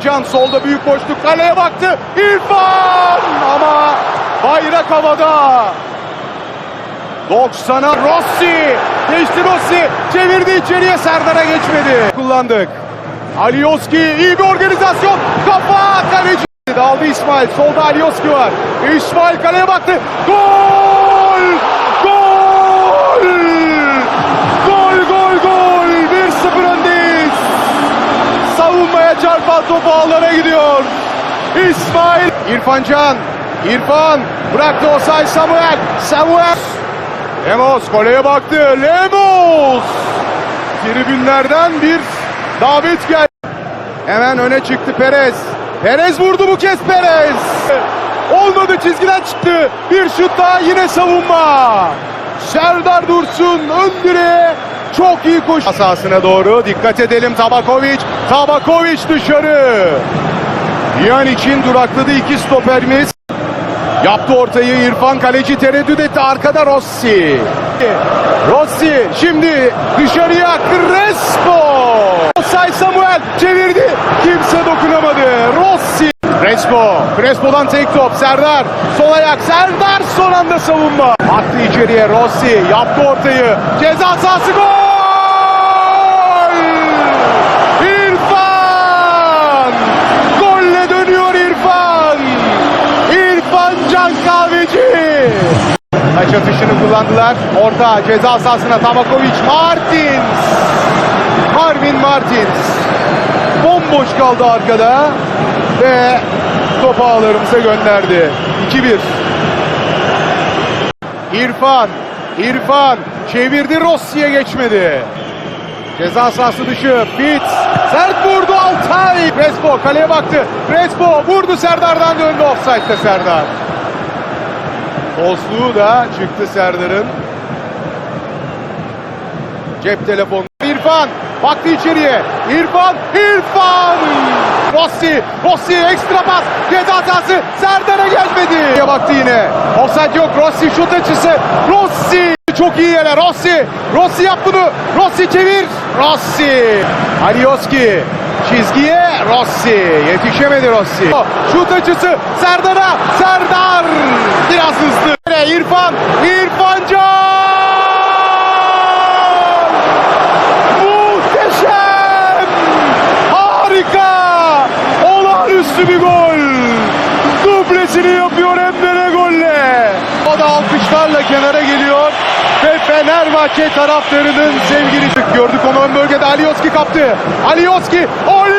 Can solda büyük boşluk kaleye baktı. İrfan ama bayrak havada. 90'a Rossi. Geçti Rossi. Çevirdi içeriye Serdar'a geçmedi. Kullandık. Alioski iyi bir organizasyon. Kafa kaleci. Daldı İsmail. Solda Alioski var. İsmail kaleye baktı. Gol! Gol! Gol gol gol! 1-0 öndeyiz. Savunmaya çarpan top ağlara gidiyor. İsmail. İrfan Can. İrfan bıraktı Osay Samuel. Samuel. Lemos goleye baktı. Lemos. Tribünlerden bir davet geldi. Hemen öne çıktı Perez. Perez vurdu bu kez Perez. Olmadı çizgiden çıktı. Bir şut daha yine savunma. Serdar Dursun ön direğe çok iyi koş. Sahasına doğru dikkat edelim Tabakovic. Tabakovic dışarı. Yan için durakladı iki stoperimiz. Yaptı ortayı İrfan kaleci tereddüt etti arkada Rossi. Rossi şimdi dışarıya Crespo. Say Samuel çevirdi. Kimse dokunamadı. Rossi. Crespo. Crespo'dan tek top. Serdar. Sol ayak. Serdar son anda savunma. Attı içeriye Rossi. Yaptı ortayı. Ceza sahası gol. İrfan. Golle dönüyor İrfan. İrfan Can Kahveci. Taç atışını kullandılar. Orta ceza sahasına Tabakovic. Martins. Marvin Martins. Bomboş kaldı arkada. Ve topu ağlarımıza gönderdi. 2-1. İrfan. İrfan çevirdi Rossi'ye geçmedi. Ceza sahası dışı. Fitz. Sert vurdu Altay. Crespo kaleye baktı. Crespo vurdu Serdar'dan döndü. Offside'de Serdar. Tosluğu da çıktı Serdar'ın. Cep telefonu. İrfan baktı içeriye. İrfan, İrfan! Rossi, Rossi ekstra pas. Ceza sahası Serdar'a gelmedi. Baktı yine. Offside yok. Rossi şut açısı. Rossi çok iyi yere. Rossi, Rossi yap bunu. Rossi çevir. Rossi. Alioski çizgiye Rossi. Yetişemedi Rossi. Şut açısı Serdar'a. Serdar biraz hızlı. İrfan, İrfan Can! Muhteşem! Harika! Olağanüstü bir gol! Dublesini yapıyor Emre golle. O da alkışlarla kenara geliyor ve Fenerbahçe taraftarının sevgili gördük onu ön bölgede Alioski kaptı. Alioski, Alioski!